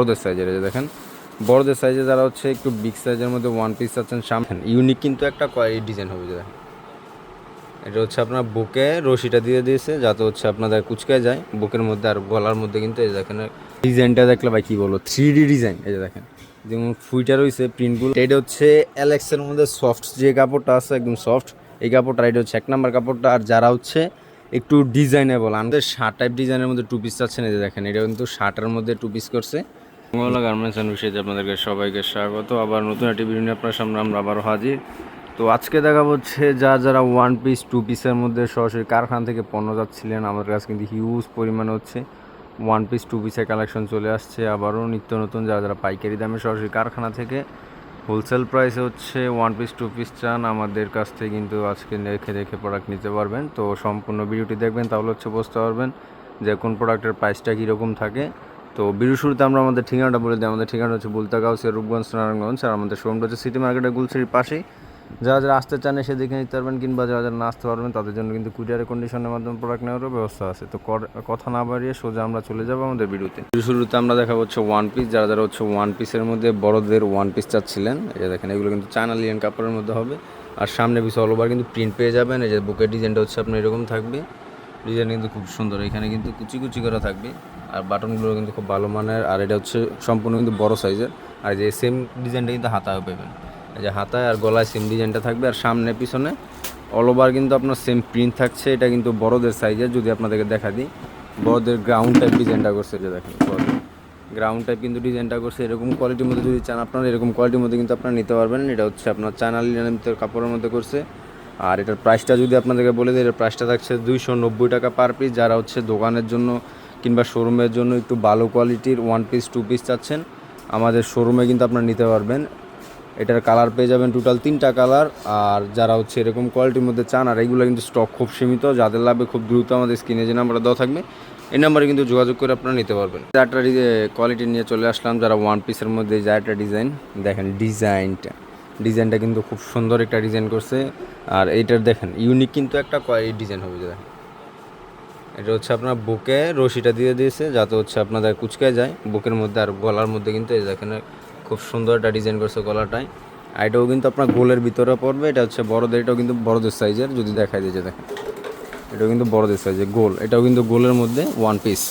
বড়দের সাইজের দেখেন। বড়দের সাইজে যারা হচ্ছে একটু বিগ সাইজের মধ্যে ওয়ান পিস আছেন, সামনে ইউনিক কিন্তু একটা কোয়ালিটি ডিজাইন হবে যে দেখেন। এটা হচ্ছে আপনার বুকে রশিটা দিয়ে দিয়েছে, যাতে হচ্ছে আপনাদের কুচকায় যায়। বুকের মধ্যে আর গলার মধ্যে কিন্তু এই দেখেন ডিজাইনটা দেখলে ভাই কী বলব থ্রি ডি ডিজাইন এই যে দেখেন। যেমন ফুইটা রয়েছে প্রিন্টগুলো এটা হচ্ছে অ্যালেক্সের মধ্যে সফট যে কাপড়টা আছে, একদম সফট এই কাপড়টা, এটা হচ্ছে এক নাম্বার কাপড়টা। আর যারা হচ্ছে একটু ডিজাইনেবল আমাদের শার্ট টাইপ ডিজাইনের মধ্যে টু পিস চাচ্ছেন, এই যে দেখেন, এটা কিন্তু শার্টের মধ্যে টু পিস করছে। মঙ্গলা গার্মেন্টস অ্যান্ড বিষয়ে আপনাদেরকে সবাইকে স্বাগত। আবার নতুন একটি ভিডিও আপনার সামনে আমরা আবার হাজির। তো আজকে দেখা হচ্ছে যা যারা ওয়ান পিস টু পিসের মধ্যে সরাসরি কারখানা থেকে পণ্য যাচ্ছিলেন আমাদের কাছে কিন্তু হিউজ পরিমাণে হচ্ছে ওয়ান পিস টু পিসের কালেকশন চলে আসছে। আবারও নিত্য নতুন যারা যারা পাইকারি দামে সরাসরি কারখানা থেকে হোলসেল প্রাইসে হচ্ছে ওয়ান পিস টু পিস চান, আমাদের কাছ থেকে কিন্তু আজকে দেখে দেখে প্রোডাক্ট নিতে পারবেন। তো সম্পূর্ণ ভিডিওটি দেখবেন, তাহলে হচ্ছে বুঝতে পারবেন যে কোন প্রোডাক্টের প্রাইসটা কীরকম থাকে। তো ভিডিও শুরুতে আমরা আমাদের ঠিকানাটা বলে দিই। আমাদের ঠিকানা হচ্ছে বুলতা গাউসিয়া রূপগঞ্জ, নারায়ণগঞ্জ। আর আমাদের শোরুমটা হচ্ছে সিটি মার্কেটের গুলশির পাশেই। যারা যারা আসতে চান এসে দেখে নিতে পারবেন কিংবা যারা যারা না আসতে পারবেন, তাদের জন্য কিন্তু কুরিয়ারের কন্ডিশনের মাধ্যমে প্রোডাক্ট নেওয়ারও ব্যবস্থা আছে। তো কথা না বাড়িয়ে সোজা আমরা চলে যাব আমাদের ভিডিওতে ভিডিও শুরুতে আমরা দেখাবো হচ্ছে ওয়ান পিস যারা যারা হচ্ছে ওয়ান পিসের মধ্যে বড়দের ওয়ান পিস চাচ্ছিলেন, এই যে দেখেন, এগুলো কিন্তু চায়না লিয়ান কাপড়ের মধ্যে হবে। আর সামনে পিছনে অল ওভার কিন্তু প্রিন্ট পেয়ে যাবেন। এই যে বুকের ডিজাইনটা হচ্ছে আপনার এরকম থাকবে। ডিজাইন কিন্তু খুব সুন্দর। এখানে কিন্তু কুচি কুচি করা থাকবে। আর বাটনগুলো কিন্তু খুব ভালো মানের। আর এটা হচ্ছে সম্পূর্ণ কিন্তু বড় সাইজের। আর যে সেম ডিজাইনটা কিন্তু হাতায় পাবেন। যে হাতায় আর গলায় সেম ডিজাইনটা থাকবে। আর সামনে, পিছনে অল ওভার কিন্তু আপনার সেম প্রিন্ট থাকছে। এটা কিন্তু বড়দের সাইজের যদি আপনাদেরকে দেখা দিই। বড়দের গ্রাউন্ড টাইপ ডিজাইনটা করছে যে দেখেন গ্রাউন্ড টাইপ কিন্তু ডিজাইনটা করছে। এরকম কোয়ালিটির মধ্যে যদি চান আপনারা, এরকম কোয়ালিটির মধ্যে কিন্তু আপনারা নিতে পারবেন। এটা হচ্ছে আপনার চায়না লিনের কাপড়ের মধ্যে করছে। আর এটার প্রাইসটা যদি আপনাদেরকে বলে দিই, এটার প্রাইসটা থাকছে দুইশো নব্বই টাকা পার পিস যারা হচ্ছে দোকানের জন্য কিংবা শোরুমের জন্য একটু ভালো কোয়ালিটির ওয়ান পিস টু পিস চাচ্ছেন, আমাদের শোরুমে কিন্তু আপনারা নিতে পারবেন। এটার কালার পেয়ে যাবেন টোটাল তিনটা কালার আর যারা হচ্ছে এরকম কোয়ালিটির মধ্যে চান, আর এইগুলো কিন্তু স্টক খুব সীমিত, যাদের লাগবে খুব দ্রুত আমাদের স্ক্রিনে যে নাম্বারটা দেওয়া থাকবে, এই নাম্বারে কিন্তু যোগাযোগ করে আপনারা নিতে পারবেন। চারটা কোয়ালিটি নিয়ে চলে আসলাম, যারা ওয়ান পিসের মধ্যে যা একটা ডিজাইন দেখেন ডিজাইনটা ডিজাইনটা কিন্তু খুব সুন্দর একটা ডিজাইন করছে, আর এইটার দেখেন ইউনিক কিন্তু একটা ডিজাইন হবে দেখেন। এটা হচ্ছে আপনার বুকে রশিটা দিয়ে দিয়েছে, যাতে হচ্ছে আপনাদের কুচকায় যায়। বুকের মধ্যে আর গলার মধ্যে কিন্তু এই দেখেন খুব সুন্দর একটা ডিজাইন করছে গলাটায় আর এটাও কিন্তু আপনার গোলের ভিতরে পড়বে, এটা হচ্ছে বড়দের, এটাও কিন্তু বড়দের সাইজের যদি দেখাই দিয়েছে দেখেন। এটাও কিন্তু বড়দের সাইজের গোল, এটাও কিন্তু গোলের মধ্যে ওয়ান পিস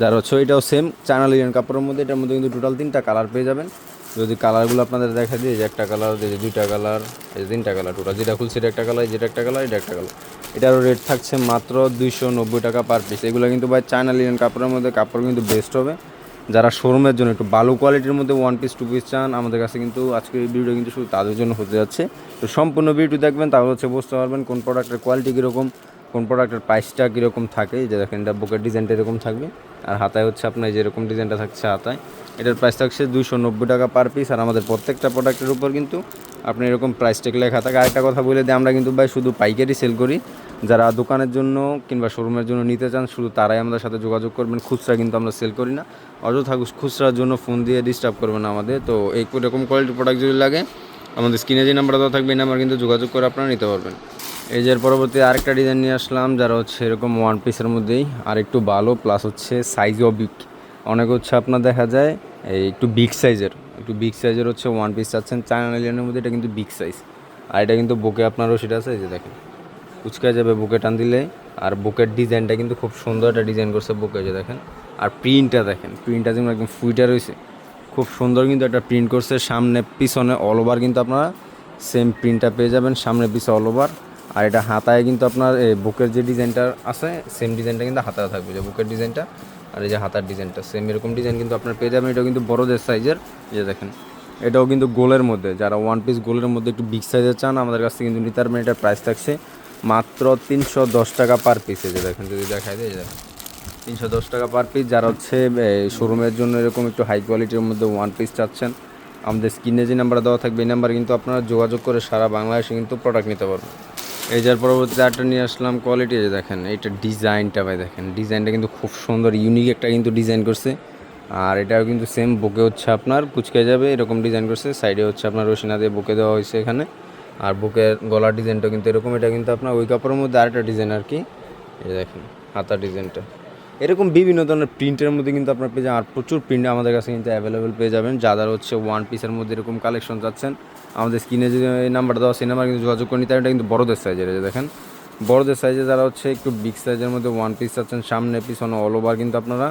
যার হচ্ছে এটাও সেম চায়না লিলিয়ান কাপড়ের মধ্যে, এটার মধ্যে কিন্তু টোটাল তিনটা কালার পেয়ে যাবেন। যদি কালারগুলো আপনাদের দেখা দিই যে একটা কালার যে দুইটা কালার, এই তিনটা কালার টোটাল যেটা খুলছে এটা একটা কালার যেটা একটা কালার, এটা একটা কালার। এটারও রেট থাকছে মাত্র দুইশো নব্বই টাকা পার পিস এগুলো কিন্তু ভাই চায়না লিনেন কাপড়ের মধ্যে, কাপড় কিন্তু বেস্ট হবে। যারা শোরুমের জন্য একটু ভালো কোয়ালিটির মধ্যে ওয়ান পিস টু পিস চান, আমাদের কাছে কিন্তু আজকের এই ভিডিও কিন্তু শুধু তাদের জন্য হতে যাচ্ছে। তো সম্পূর্ণ ভিডিও দেখবেন, তাহলে হচ্ছে বুঝতে পারবেন কোন প্রোডাক্টের কোয়ালিটি কীরকম। কোন প্রোডাক্টের প্রাইসটা কীরকম থাকে যে দেখেন, এটা বুকের ডিজাইনটা এরকম থাকবে। আর হাতায় হচ্ছে আপনার যেরকম ডিজাইনটা থাকছে হাতায়, এটার প্রাইস থাকছে দুশো নব্বই টাকা পার পিস আর আমাদের প্রত্যেকটা প্রোডাক্টের উপর কিন্তু আপনি এরকম প্রাইস টেক লেখা থাকে। আরেকটা কথা বলে দিই, আমরা কিন্তু ভাই শুধু পাইকারি সেল করি। যারা দোকানের জন্য কিংবা শোরুমের জন্য নিতে চান, শুধু তারাই আমাদের সাথে যোগাযোগ করবেন। খুচরা কিন্তু আমরা সেল করি না। অযথা খুচরার জন্য ফোন দিয়ে ডিস্টার্ব করবেন আমাদের। তো এই এরকম কোয়ালিটির প্রোডাক্ট যদি লাগে, আমাদের স্ক্রিনে যে নাম্বারটা থাকবে, এই নাম্বার কিন্তু যোগাযোগ করে আপনারা নিতে পারবেন। এই যে পরবর্তী আরেকটা ডিজাইন নিয়ে আসলাম, যারা হচ্ছে এরকম ওয়ান পিসের মধ্যেই আর একটু ভালো প্লাস হচ্ছে সাইজও বিগ অনেক হচ্ছে আপনার দেখা যায়, এই একটু বিগ সাইজের একটু বিগ সাইজের হচ্ছে ওয়ান পিস চাচ্ছেন। চায়না লিলিয়ানের মধ্যে এটা কিন্তু বিগ সাইজ আর এটা কিন্তু বুকে আপনারও সেটা আছে, এই যে দেখেন। কুচকায় যাবে বুকে টান দিলে, আর বুকের ডিজাইনটা কিন্তু খুব সুন্দর একটা ডিজাইন করছে বুকে যে দেখেন। আর প্রিন্টটা দেখেন প্রিন্টটা যেমন একদম ফুইটা রয়েছে, খুব সুন্দর কিন্তু একটা প্রিন্ট করছে। সামনে, পিছনে অল ওভার কিন্তু আপনারা সেম প্রিন্টটা পেয়ে যাবেন, সামনে পিছনে অল ওভার আর এটা হাতায় কিন্তু আপনার বুকের যে ডিজাইনটা আছে সেম ডিজাইনটা কিন্তু হাতায় থাকবে, যে বুকের ডিজাইনটা আর এই যে হাতার ডিজাইনটা সেম এরকম ডিজাইন কিন্তু আপনার পেয়ে যাবেন। এটাও কিন্তু বড়দের সাইজের যে দেখেন, এটাও কিন্তু গোলের মধ্যে, যারা ওয়ান পিস গোলের মধ্যে একটু বিগ সাইজের চান, আমাদের কাছ থেকে কিন্তু নিতে পারবেন এটার প্রাইস থাকছে মাত্র তিনশো দশ টাকা পার পিস এই যে দেখেন, যদি দেখায় দেয় দেখেন, তিনশো দশ টাকা পার পিস যারা হচ্ছে শোরুমের জন্য এরকম একটু হাই কোয়ালিটির মধ্যে ওয়ান পিস চাচ্ছেন, আমাদের স্ক্রিনে যে নাম্বার দেওয়া থাকবে, এই নাম্বারে কিন্তু আপনারা যোগাযোগ করে সারা বাংলাদেশে কিন্তু প্রোডাক্ট নিতে পারবেন। এই যার পরবর্তী আরটা নিয়ে আসলাম কোয়ালিটি দেখেন, এইটা ডিজাইনটা ভাই দেখেন ডিজাইনটা কিন্তু খুব সুন্দর ইউনিক একটা কিন্তু ডিজাইন করছে। আর এটাও কিন্তু সেম বুকে হচ্ছে আপনার, কুচকে যাবে, এরকম ডিজাইন করছে সাইডে হচ্ছে আপনার রসিনা দিয়ে বুকে দেওয়া হয়েছে এখানে। আর বুকের গলার ডিজাইনটা কিন্তু এরকম, এটা কিন্তু আপনার ওই কাপড়ের মধ্যে আরেকটা ডিজাইন আর কি। এই দেখেন, হাতার ডিজাইনটা এরকম বিভিন্ন ধরনের প্রিন্টের মধ্যে কিন্তু আপনার পেয়ে যাবেন, আর প্রচুর প্রিন্ট আমাদের কাছে কিন্তু অ্যাভেলেবেল পেয়ে যাবেন। যাদের হচ্ছে ওয়ান পিসের মধ্যে এরকম কালেকশন যাচ্ছেন আমাদের স্ক্রিনে যদি এই নাম্বার দেওয়া সেই নাম্বার কিন্তু যোগাযোগ করে নিতে। এটা কিন্তু বড়দের সাইজের যে দেখেন। বড়দের সাইজে যারা হচ্ছে একটু বিগ সাইজের মধ্যে ওয়ান পিস চাচ্ছেন, সামনে পিছনে অল ওভার কিন্তু আপনারা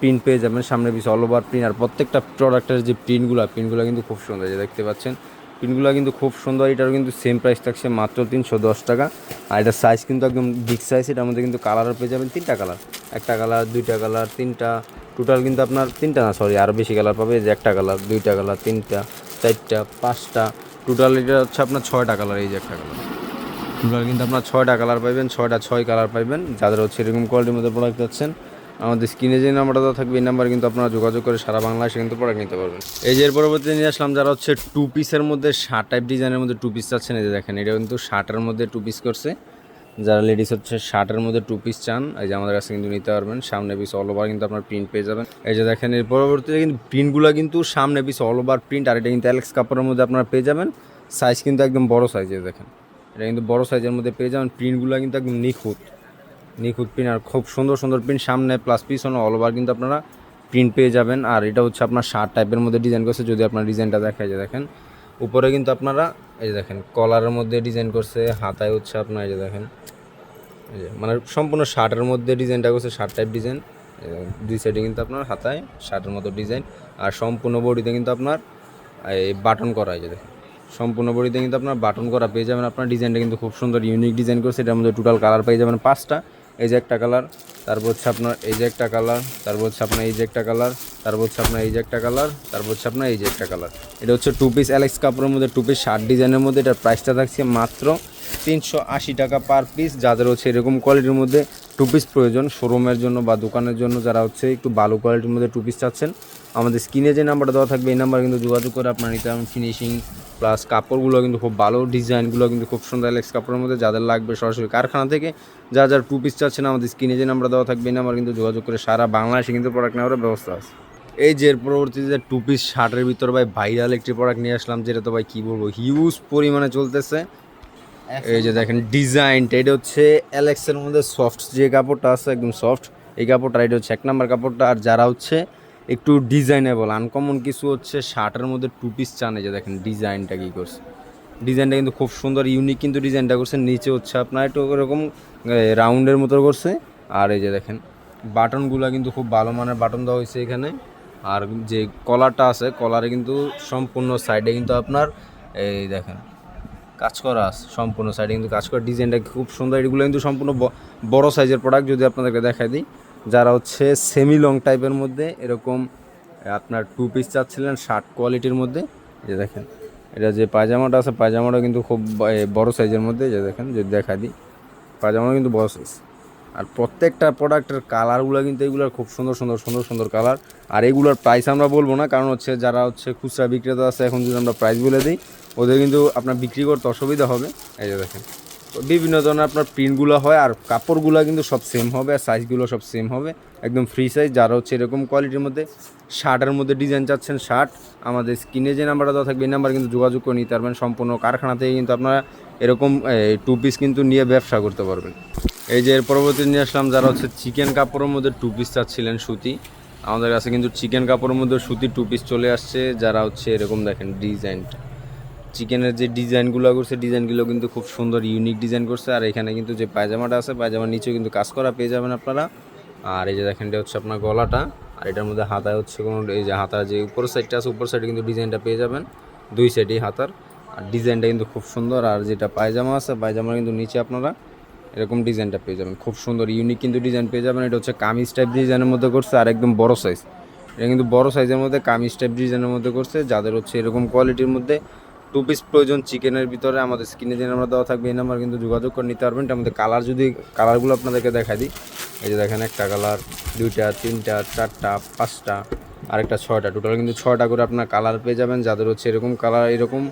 প্রিন্ট পেয়ে যাবেন। সামনে পিছনে অল ওভার প্রিন্ট আর প্রত্যেকটা প্রোডাক্টের যে প্রিন্টগুলো প্রিন্টগুলো কিন্তু খুব সুন্দর যে দেখতে পাচ্ছেন। প্রিন্টগুলো কিন্তু খুব সুন্দর। এটারও কিন্তু সেম প্রাইস থাকছে মাত্র তিনশো দশ টাকা। আর এটার সাইজ কিন্তু একদম বিগ সাইজ এটার মধ্যে কিন্তু কালারও পেয়ে যাবেন তিনটা কালার একটা কালার দুইটা কালার তিনটা। টোটাল কিন্তু আপনার তিনটা না সরি আরও বেশি কালার পাবে। যে একটা কালার দুইটা কালার তিনটা। চারটা, পাঁচটা। টোটাল এটা হচ্ছে আপনার ছয়টা কালার এই যে একটা কালার টোটাল কিন্তু আপনার ছয়টা কালার পাইবেন, ছয়টা, ছয় কালার পাইবেন। যাদের হচ্ছে এরকম কোয়ালিটির মধ্যে প্রোডাক্ট যাচ্ছেন আমাদের স্ক্রিনে যে নাম্বারটা দেওয়া থাকবে, এই নাম্বার কিন্তু আপনারা যোগাযোগ করে সারা বাংলায় বাংলাদেশে কিন্তু প্রোডাক্ট নিতে পারবেন। এই যে এর পরবর্তীতে নিয়ে আসলাম, যারা হচ্ছে টু পিসের মধ্যে শার্ট টাইপ ডিজাইনের মধ্যে টু পিস চাচ্ছেন, এই যে দেখেন, এটা কিন্তু শার্টের মধ্যে টু পিস করছে। যারা লেডিস হচ্ছে শার্টের মধ্যে টু পিস চান, এই যে আমাদের কাছে কিন্তু নিতে পারবেন। সামনে পিস অল ওভার কিন্তু আপনার প্রিন্ট পেয়ে যাবেন। এই যে দেখেন, এর পরবর্তীতে কিন্তু প্রিন্টগুলো কিন্তু সামনে পিস অল ওভার প্রিন্ট আর এটা কিন্তু অ্যালেক্স কাপড়ের মধ্যে আপনারা পেয়ে যাবেন। সাইজ কিন্তু একদম বড় সাইজের দেখেন। এটা কিন্তু বড় সাইজের মধ্যে পেয়ে যাবেন। প্রিন্টগুলো কিন্তু একদম নিখুঁত। নিখুঁত প্রিন্ট আর খুব সুন্দর সুন্দর প্রিন্ট সামনে প্লাস পিছনে অল ওভার কিন্তু আপনারা প্রিন্ট পেয়ে যাবেন। আর এটা হচ্ছে আপনার শার্ট টাইপের মধ্যে ডিজাইন করছে। যদি আপনার ডিজাইনটা দেখায় যে দেখেন উপরে কিন্তু আপনারা, এই যে দেখেন কলারের মধ্যে ডিজাইন করছে, হাতায় হচ্ছে আপনার এই যে দেখেন, এই যে মানে সম্পূর্ণ শার্টের মধ্যে ডিজাইনটা করছে, শার্ট টাইপ ডিজাইন দুই সাইডে কিন্তু আপনার হাতায় শার্টের মতো ডিজাইন আর সম্পূর্ণ বডিতে কিন্তু আপনার, এই বাটন করা, এই যে দেখেন, সম্পূর্ণ বডিতে কিন্তু আপনার বাটন করা পেয়ে যাবেন, আপনার ডিজাইনটা কিন্তু খুব সুন্দর ইউনিক ডিজাইন করছে, এটার মধ্যে টোটাল কালার পেয়ে যাবেন পাঁচটা এই যে একটা কালার, তারপর হচ্ছে আপনার এই যে একটা কালার, তারপর হচ্ছে আপনার এই যে একটা কালার, তারপর হচ্ছে আপনার এই যে একটা কালার, তারপর হচ্ছে আপনার এই যে একটা কালার। এটা হচ্ছে টু পিস অ্যালেক্স কাপড়ের মধ্যে টু পিস শার্ট ডিজাইনের মধ্যে, এটার প্রাইসটা থাকছে মাত্র তিনশো আশি টাকা পার পিস যাদের হচ্ছে এরকম কোয়ালিটির মধ্যে টু পিস প্রয়োজন শোরুমের জন্য বা দোকানের জন্য, যারা হচ্ছে একটু ভালো কোয়ালিটির মধ্যে টু পিস চাচ্ছেন, আমাদের স্ক্রিনে যে নাম্বারটা দেওয়া থাকবে, এই নাম্বার কিন্তু যোগাযোগ করে আপনার নিতে ফিনিশিং প্লাস কাপড়গুলো কিন্তু খুব ভালো, ডিজাইনগুলো কিন্তু খুব সুন্দর অ্যালেক্স কাপড়ের মধ্যে, যাদের লাগবে সরাসরি কারখানা থেকে। যা যার টু পিস চাচ্ছেন, আমাদের স্ক্রিনে যে নাম্বার দেওয়া থাকবে নাম্বার কিন্তু যোগাযোগ করে সারা বাংলাদেশে কিন্তু প্রোডাক্ট নেওয়ার ব্যবস্থা আছে। এই যে এর পরবর্তীতে টু পিস শার্টের ভিতর ভাই ভাইরাল একটি প্রোডাক্ট নিয়ে আসলাম, যেটা তো ভাই কী বলব হিউজ পরিমাণে চলতেছে। এই যে দেখেন ডিজাইনটা এটা হচ্ছে অ্যালেক্সের মধ্যে সফট যে কাপড়টা আছে, একদম সফট এই কাপড়টা, এটা হচ্ছে এক নাম্বার কাপড়টা। আর যারা হচ্ছে একটু ডিজাইনেবল। আনকমন কিছু হচ্ছে শার্টের মধ্যে টু পিস চান যে দেখেন ডিজাইনটা কী করছে। ডিজাইনটা কিন্তু খুব সুন্দর ইউনিক কিন্তু ডিজাইনটা করছে। নিচে হচ্ছে আপনার একটু এরকম রাউন্ডের মতো করছে। আর এই যে দেখেন, বাটনগুলো কিন্তু খুব ভালো মানের বাটন দেওয়া হয়েছে এখানে। আর যে কলারটা আছে কলারে কিন্তু সম্পূর্ণ সাইডে কিন্তু আপনার, এই দেখেন, কাজ করা আছে। সম্পূর্ণ সাইডে কিন্তু কাজ করা। ডিজাইনটা খুব সুন্দর। এগুলো কিন্তু সম্পূর্ণ বড় সাইজের প্রোডাক্ট যদি আপনাদেরকে দেখাই দিই। যারা হচ্ছে সেমি লং টাইপের মধ্যে, এরকম আপনার টু পিস চাচ্ছিলেন শার্ট কোয়ালিটির মধ্যে যে দেখেন, এটা যে পায়জামাটা আছে, পায়জামাটা কিন্তু খুব বড় সাইজের মধ্যে যে দেখেন, যদি দেখা দিই, পায়জামাটা কিন্তু বড় সাইজ আর প্রত্যেকটা প্রোডাক্টের কালারগুলো কিন্তু এগুলোর খুব সুন্দর সুন্দর সুন্দর সুন্দর কালার আর এগুলোর প্রাইস আমরা বলব না, কারণ হচ্ছে যারা হচ্ছে খুচরা বিক্রেতা আছে, এখন যদি আমরা প্রাইস বলে দিই, ওদের কিন্তু আপনার বিক্রি করতে অসুবিধা হবে। এই যে দেখেন বিভিন্ন ধরনের আপনার প্রিন্টগুলো হয় আর কাপড়গুলো কিন্তু সব সেম হবে আর সাইজগুলো সব সেম হবে। একদম ফ্রি সাইজ যারা হচ্ছে এরকম কোয়ালিটির মধ্যে শার্টের মধ্যে ডিজাইন চাচ্ছেন শার্ট আমাদের স্ক্রিনে যে নাম্বারটা দেওয়া থাকবে, এই নাম্বার কিন্তু যোগাযোগ করে নিতে পারবেন। সম্পূর্ণ কারখানা থেকে কিন্তু আপনারা এরকম টু পিস কিন্তু নিয়ে ব্যবসা করতে পারবেন। এই যে এর পরবর্তী নিয়ে আসলাম, যারা হচ্ছে চিকেন কাপড়ের মধ্যে টু পিস চাচ্ছিলেন সুতি, আমাদের কাছে কিন্তু চিকেন কাপড়ের মধ্যে সুতি টু পিস চলে আসছে। যারা হচ্ছে এরকম দেখেন ডিজাইনটা চিকেনের যে ডিজাইনগুলো করছে ডিজাইনগুলো কিন্তু খুব সুন্দর ইউনিক ডিজাইন করছে। আর এখানে কিন্তু যে পায়জামাটা আছে, পায়জামার নিচেও কিন্তু কাজ করা পেয়ে যাবেন আপনারা। আর এই যে দেখেন, এটা হচ্ছে আপনার গলাটা। আর এটার মধ্যে হাতায় হচ্ছে কোনো, এই যে হাতার যে উপর সাইডটা আছে উপর সাইডে কিন্তু ডিজাইনটা পেয়ে যাবেন। দুই সাইডেই হাতার। আর ডিজাইনটা কিন্তু খুব সুন্দর। আর যেটা পায়জামা আছে পায়জামার কিন্তু নিচে আপনারা এরকম ডিজাইনটা পেয়ে যাবেন। খুব সুন্দর ইউনিক কিন্তু ডিজাইন পেয়ে যাবেন। এটা হচ্ছে কামিজ টাইপ ডিজাইনের মধ্যে করছে, আর একদম বড় সাইজ এটা কিন্তু বড় সাইজের মধ্যে, কামিজ টাইপ ডিজাইনের মধ্যে করছে। যাদের হচ্ছে এরকম কোয়ালিটির মধ্যে টু পিস প্রয়োজন চিকেনের ভিতরে আমাদের স্ক্রিনে যে নাম্বার দেওয়া থাকবে, এই নাম্বার কিন্তু যোগাযোগ করে নিতে পারবেন। মধ্যে কালার যদি কালারগুলো আপনাদেরকে দেখা দিই। এই যে দেখেন একটা কালার দুইটা, তিনটা, চারটা, পাঁচটা, আরেকটা ছয়টা। টোটাল কিন্তু ছয়টা করে আপনার কালার পেয়ে যাবেন। যাদের হচ্ছে এরকম কালার এরকম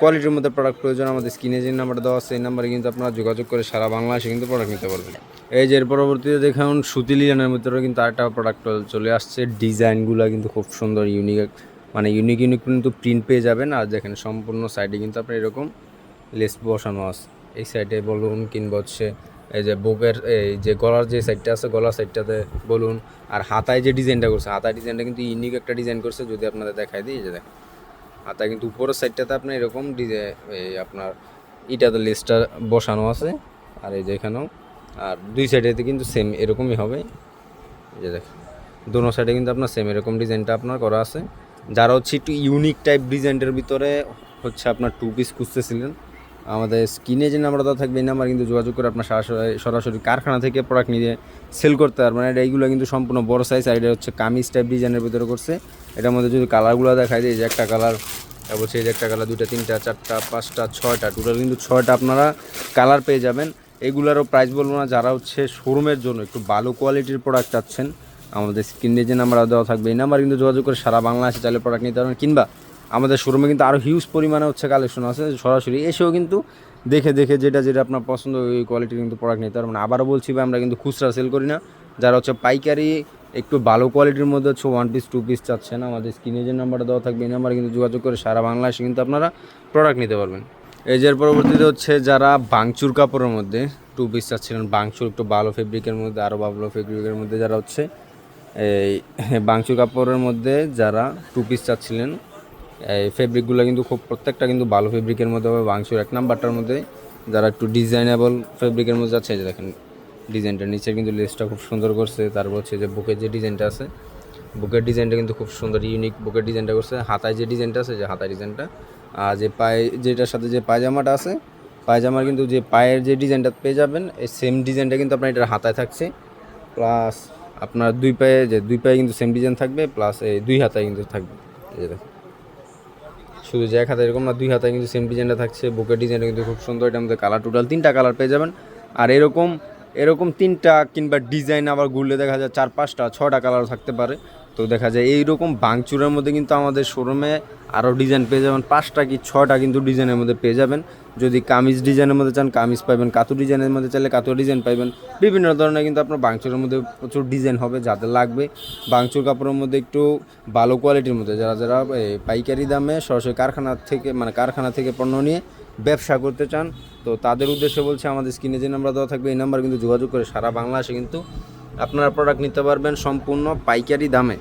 কোয়ালিটির মধ্যে প্রোডাক্ট প্রয়োজন, আমাদের স্ক্রিনে যে নাম্বারটা দেওয়া আছে, এই নাম্বারে কিন্তু আপনারা যোগাযোগ করে সারা বাংলাদেশে কিন্তু প্রোডাক্ট নিতে পারবেন। এই যে এর পরবর্তীতে দেখুন, সুতি লিয়ানের ভিতরে কিন্তু আরেকটা প্রোডাক্ট চলে আসছে। ডিজাইনগুলো কিন্তু খুব সুন্দর ইউনিক মানে ইউনিক ইউনিক কিন্তু প্রিন্ট পেয়ে যাবেন। আর দেখেন সম্পূর্ণ সাইডে কিন্তু আপনার এরকম লেস বসানো আছে। এই সাইডে বলুন কিংবা হচ্ছে এই যে বুকের, এই যে গলার যে সাইডটা আছে, গলার সাইডটাতে বলুন। আর হাতায় যে ডিজাইনটা করছে, হাতায় ডিজাইনটা কিন্তু ইউনিক একটা ডিজাইন করছে, যদি আপনাদের দেখাই দিই যে দেখেন। হাতায় কিন্তু উপরের সাইডটাতে আপনার এরকম ডিজাইন এই আপনার ইটাতে লেসটা বসানো আছে। আর এই যে এখানেও, আর দুই সাইডেতে কিন্তু সেম এরকমই হবে। যে দেখেন, দোনো সাইডে কিন্তু আপনার সেম এরকম ডিজাইনটা আপনার করা আছে। যারা হচ্ছে একটু ইউনিক টাইপ ডিজাইনটার ভিতরে হচ্ছে আপনার টু পিস খুঁজতেছিলেন, আমাদের স্ক্রিনে যে নাম্বার দেওয়া থাকবে এই নাম্বার কিন্তু যোগাযোগ করে আপনার সরাসরি কারখানা থেকে প্রোডাক্ট নিয়ে সেল করতে পারবেন। এটা এইগুলো কিন্তু সম্পূর্ণ বড় সাইজ আর এটা হচ্ছে কামিজ টাইপ ডিজাইনের ভিতরে করছে। এটার মধ্যে যদি কালারগুলো দেখাই দিই যে একটা কালার তারপর সেই যে একটা কালার দুইটা, তিনটা, চারটা, পাঁচটা, ছয়টা টোটাল কিন্তু ছয়টা আপনারা কালার পেয়ে যাবেন। এগুলোরও প্রাইস বলব না, যারা হচ্ছে শোরুমের জন্য একটু ভালো কোয়ালিটির প্রোডাক্ট চাচ্ছেন আমাদের স্ক্রিনে যে নাম্বার দেওয়া থাকবে, এই নাম্বার কিন্তু যোগাযোগ করে সারা বাংলাদেশে চাইলে প্রোডাক্ট নিতে পারবেন। কিংবা আমাদের শোরুমে কিন্তু আরও হিউজ পরিমাণে হচ্ছে কালেকশন আছে, সরাসরি এসেও কিন্তু দেখে দেখে যেটা যেটা আপনার পছন্দ, ওই কোয়ালিটির কিন্তু প্রোডাক্ট নিতে পারবেন। আবারও বলছি আমরা কিন্তু খুচরা সেল করি না। যারা হচ্ছে পাইকারি, একটু ভালো কোয়ালিটির মধ্যে হচ্ছে ওয়ান পিস টু পিস চাচ্ছেন, আমাদের স্ক্রিনে যে নাম্বারটা দেওয়া থাকবে, এই নাম্বারে কিন্তু যোগাযোগ করে সারা বাংলাদেশে কিন্তু আপনারা প্রোডাক্ট নিতে পারবেন। যে পরবর্তীতে হচ্ছে যারা বাংচুর কাপড়ের মধ্যে টু পিস চাচ্ছিলেন, বাংচুর একটু ভালো ফেব্রিকের মধ্যে আরও ভালো ফেব্রিকের মধ্যে যারা হচ্ছে এই বাংচুর কাপড়ের মধ্যে যারা টু পিস চাচ্ছিলেন, এই ফেব্রিকগুলো কিন্তু খুব, প্রত্যেকটা কিন্তু ভালো ফেব্রিকের মধ্যে হবে। বাংচুর এক নাম্বারটার মধ্যে যারা একটু ডিজাইনেবল ফেব্রিকের মধ্যে যাচ্ছে যে দেখেন ডিজাইনটা নিচে কিন্তু লেসটা খুব সুন্দর করছে। তারপর হচ্ছে যে বুকের যে ডিজাইনটা আছে, বুকের ডিজাইনটা কিন্তু খুব সুন্দর ইউনিক বুকের ডিজাইনটা করছে। হাতায় যে ডিজাইনটা আছে, যে হাতায় ডিজাইনটা আর যে পায়ে, যেটার সাথে যে পায়জামাটা আছে, পায়জামার কিন্তু যে পায়ের যে ডিজাইনটা পেয়ে যাবেন, এই সেম ডিজাইনটা কিন্তু আপনার এটার হাতায় থাকছে। প্লাস আপনার দুই পায়ে যে দুই পায়ে কিন্তু সেম ডিজাইন থাকবে প্লাস এই দুই হাতায় কিন্তু থাকবে। এই দেখেন। শুধু যে এক হাতে এরকম না, দুই হাতায় কিন্তু সেম ডিজাইনটা থাকছে। বুকের ডিজাইনটা কিন্তু খুব সুন্দর, এটার মধ্যে কালার টোটাল তিনটা কালার পেয়ে যাবেন। আর এরকম এরকম তিনটা কিংবা ডিজাইন আবার ঘুরলে দেখা যায় চার পাঁচটা ছটা কালার থাকতে পারে। তো দেখা যায় এইরকম বাংচুরের মধ্যে কিন্তু আমাদের শোরুমে আরও ডিজাইন পেয়ে যাবেন। পাঁচটা কি ছটা কিন্তু ডিজাইনের মধ্যে পেয়ে যাবেন। যদি কামিজ ডিজাইনের মধ্যে চান, কামিজ পাবেন কাতু ডিজাইনের মধ্যে চাইলে কাতু ডিজাইন পাবেন বিভিন্ন ধরনের কিন্তু আপনার বাংচুরের মধ্যে প্রচুর ডিজাইন হবে, যাদের লাগবে। বাংচুর কাপড়ের মধ্যে একটু ভালো কোয়ালিটির মধ্যে যারা যারা পাইকারি দামে সরাসরি কারখানা থেকে মানে কারখানা থেকে পণ্য নিয়ে ব্যবসা করতে চান, তো তাদের উদ্দেশ্যে বলছে, আমাদের স্ক্রিনে যে নাম্বার দেওয়া থাকবে, এই নাম্বার কিন্তু যোগাযোগ করে সারা বাংলাদেশে কিন্তু আপনারা প্রোডাক্ট নিতে পারবেন সম্পূর্ণ পাইকারি দামে।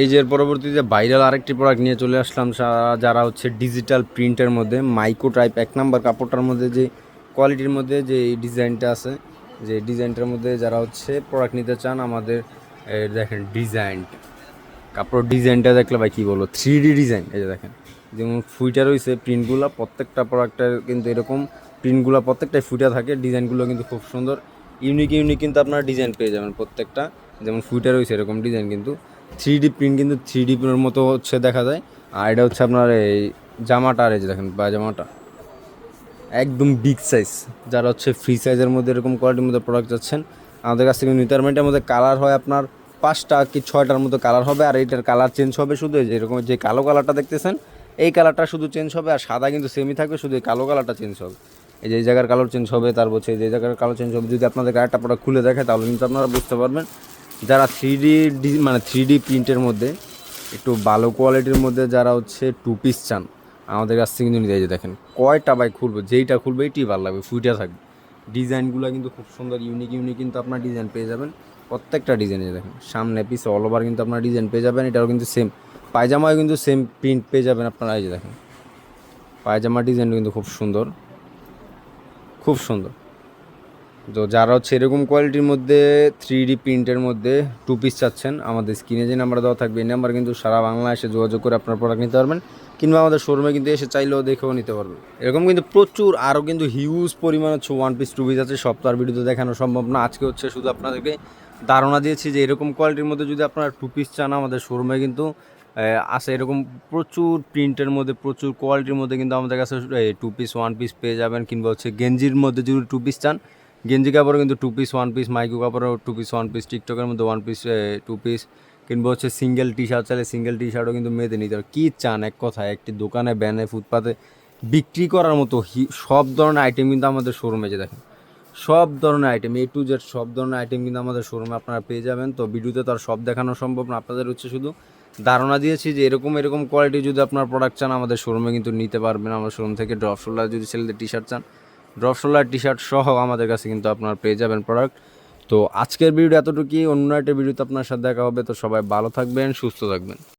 এই যে পরবর্তীতে ভাইরাল আরেকটি প্রোডাক্ট নিয়ে চলে আসলাম যারা হচ্ছে ডিজিটাল প্রিন্টের মধ্যে মাইক্রো টাইপ এক নাম্বার কাপড়টার মধ্যে যে কোয়ালিটির মধ্যে যে এই ডিজাইনটা আছে, যে ডিজাইনটার মধ্যে যারা হচ্ছে প্রোডাক্ট নিতে চান, আমাদের দেখেন ডিজাইন কাপড় ডিজাইনটা দেখলে ভাই কী বলব থ্রি ডি ডিজাইন এই যে দেখেন। যেমন ফুইটা রয়েছে প্রিন্টগুলো প্রত্যেকটা প্রোডাক্টের কিন্তু এরকম প্রিন্টগুলো প্রত্যেকটাই ফুটা থাকে ডিজাইনগুলো কিন্তু খুব সুন্দর। ইউনিক ইউনিক কিন্তু আপনারা ডিজাইন পেয়ে যাবেন প্রত্যেকটা। যেমন ফুইটা রয়েছে এরকম ডিজাইন কিন্তু। থ্রি ডি প্রিন্ট কিন্তু থ্রি ডি প্রিন্টের মতো হচ্ছে দেখা যায়। আর এটা হচ্ছে আপনার এই জামাটা আর এই যে দেখেন জামাটা। একদম বিগ সাইজ যারা হচ্ছে ফ্রি সাইজের মধ্যে এরকম কোয়ালিটির মধ্যে প্রোডাক্ট যাচ্ছেন আমাদের কাছ থেকে নিতে পারবেন এটার মধ্যে কালার হয় আপনার পাঁচটা কি ছয়টার মতো কালার হবে, আর এইটার কালার চেঞ্জ হবে শুধু এই যে কালো কালারটা দেখতেছেন, এই কালারটা শুধু চেঞ্জ হবে, আর সাদা কিন্তু সেমই থাকবে, শুধু এই কালো কালারটা চেঞ্জ হবে। এই যে এই জায়গার কালার চেঞ্জ হবে, তারপর হচ্ছে যে জায়গার কালার চেঞ্জ হবে। যদি আপনাদের আরেকটা প্রোডাক্ট খুলে দেখে, তাহলে কিন্তু আপনারা বুঝতে পারবেন যারা থ্রি ডি মানে থ্রি ডি প্রিন্টের মধ্যে, একটু ভালো কোয়ালিটির মধ্যে যারা হচ্ছে টু পিস চান, আমাদের কাছ থেকে কিন্তু যে দেখেন, কয়টা বাইক খুলবে, যেইটা খুলবে এইটাই ভালো লাগবে, ফুইটা থাকবে। ডিজাইনগুলো কিন্তু খুব সুন্দর ইউনিক ইউনিক কিন্তু আপনার ডিজাইন পেয়ে যাবেন, প্রত্যেকটা ডিজাইনে দেখেন, সামনে পিছে অল ওভার কিন্তু আপনার ডিজাইন পেয়ে যাবেন, এটাও কিন্তু সেম পায়জামাও কিন্তু সেম প্রিন্ট পেয়ে যাবেন আপনারা, এই যে দেখেন। পায়জামার ডিজাইনটা কিন্তু খুব সুন্দর খুব সুন্দর। তো যারা হচ্ছে এরকম কোয়ালিটির মধ্যে থ্রি ডি প্রিন্টের মধ্যে টু পিস চাচ্ছেন, আমাদের স্ক্রিনে যে নাম্বার দেওয়া থাকবে, এই নাম্বার কিন্তু সারা বাংলা এসে যোগাযোগ করে আপনার প্রোডাক্ট নিতে পারবেন, কিংবা আমাদের শোরুমে কিন্তু এসে চাইলেও দেখেও নিতে পারবেন। এরকম কিন্তু প্রচুর আরও কিন্তু হিউজ পরিমাণ হচ্ছে ওয়ান পিস টু পিস আছে, সব তো আর ভিডিওতে দেখানো সম্ভব না। আজকে হচ্ছে শুধু আপনাদেরকে ধারণা দিয়েছি যে এরকম কোয়ালিটির মধ্যে যদি আপনারা টু পিস চান, আমাদের শোরুমে কিন্তু আছে এরকম প্রচুর প্রিন্টের মধ্যে, প্রচুর কোয়ালিটির মধ্যে কিন্তু আমাদের কাছে টু পিস ওয়ান পিস পেয়ে যাবেন, কিংবা হচ্ছে গেঞ্জির মধ্যে যদি টু পিস চান গেঞ্জি কাপড়ও কিন্তু টু পিস ওয়ান পিস মাইকো কাপড়ও টু পিস ওয়ান পিস টিকটকের মধ্যে ওয়ান পিস টু পিস কিংবা হচ্ছে সিঙ্গেল টি শার্ট চাইলে সিঙ্গেল টি শার্টও কিন্তু মেয়েদের নিতে পারে। কী চান? এক কথায়, একটি দোকানে, ব্যানে, ফুটপাতে বিক্রি করার মতো সব ধরনের আইটেম কিন্তু আমাদের শোরুমে যে দেখেন, সব ধরনের আইটেম এ টু জেড সব ধরনের আইটেম কিন্তু আমাদের শোরুমে আপনারা পেয়ে যাবেন। তো ভিডিওতে তার সব দেখানো সম্ভব না, আপনাদের হচ্ছে শুধু ধারণা দিয়েছি যে এরকম এরকম কোয়ালিটি যদি আপনার প্রোডাক্ট চান, আমাদের শোরুমে কিন্তু নিতে পারবেন। আমার শোরুম থেকে ড্রপ শোল্ডার যদি ছেলেদের টি শার্ট চান ড্রপ শোল্ডার টি শার্ট সহ আমাদের কাছে কিন্তু আপনার পেয়ে যাবেন প্রোডাক্ট তো আজকের ভিডিও এতটুকুই, অন্য একটা ভিডিওতে আপনার সাথে দেখা হবে। তো সবাই ভালো থাকবেন, সুস্থ থাকবেন।